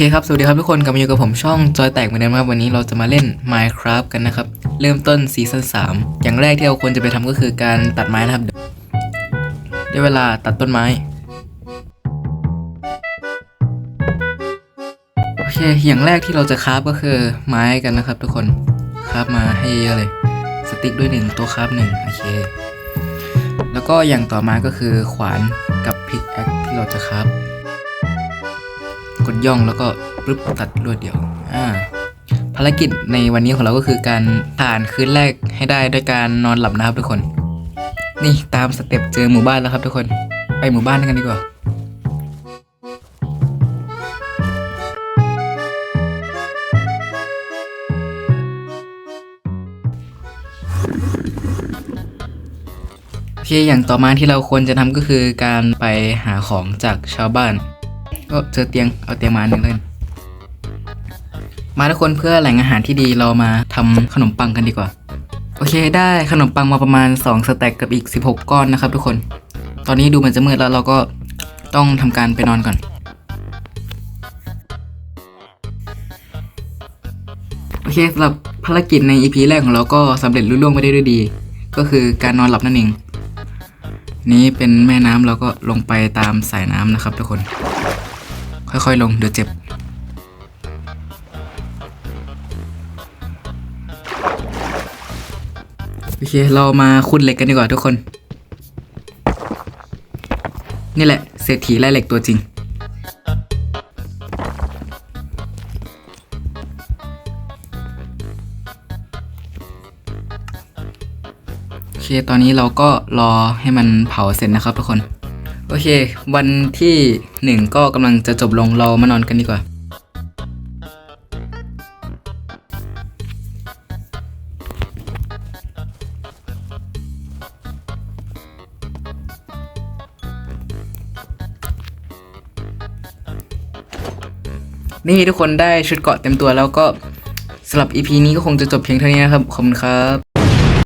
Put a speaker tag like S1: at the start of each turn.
S1: เคครับ สวัสดีครับทุกคน กลับมาอยู่กับผมช่องจอยแตกเหมือนเดิมครับ วันนี้เราจะมาเล่น Minecraft กันนะครับ เริ่มต้นซีซั่น3 อย่างแรกที่เราควรจะไปทำก็คือการตัดไม้นะครับได้เวลาตัดต้นไม้ โอเค อย่างแรกที่เราจะคราฟก็คือไม้กันนะครับทุกคน คราฟมาให้เยอะเลย สติ๊กด้วยหนึ่งตัวคราฟหนึ่งโอเค แล้วก็อย่างต่อมาก็คือขวานกับพิกแอคที่เราจะคราฟ ย่องแล้วก็ปึ๊บตัดรวดเดียวอ่าภารกิจในวันนี้ของเราก็คือการผ่านคืนแรกให้ได้ด้วยการนอนหลับนะครับทุกคน นี่ตามสเต็ปเจอหมู่บ้านแล้วครับทุกคนไปหมู่บ้านกันดีกว่าโอเคอย่างต่อมาที่เราควรจะทำก็คือการไปหาของจากชาวบ้าน ก็เจอเตียงเอาเตียงมาอันหนึ่งเล่นมาทุกคนเพื่อแหล่งอาหารที่ดีเรามาทำขนมปังกันดีกว่า โอเคได้ขนมปังมาประมาณ 2 สแต็กกับอีก 16 ก้อนนะครับ ทุกคน ตอนนี้ดูเหมือนจะมืดแล้วเราก็ต้องทำการไปนอนก่อน โอเคสำหรับภารกิจใน EP แรกของเราก็สำเร็จลุล่วงไปได้ด้วยดี ก็คือการนอนหลับนั่นเองนี้เป็นแม่น้ำเราก็ลงไปตามสายน้ำนะครับ ทุกคน ค่อยๆลงเดี๋ยวเจ็บ โอเค เรามาขุดเหล็กกันดีกว่าทุกคน นี่แหละเศรษฐีแร่เหล็กตัวจริง โอเค ตอนนี้เราก็รอให้มันเผาเสร็จนะครับทุกคน โอเค วันที่หนึ่งก็กำลังจะจบลงเรามานอนกันดีกว่า นี่ทุกคนได้ชุดเกาะเต็มตัวแล้วก็สำหรับ EP นี้ก็คงจะจบเพียงเท่านี้นะครับ ขอบคุณครับ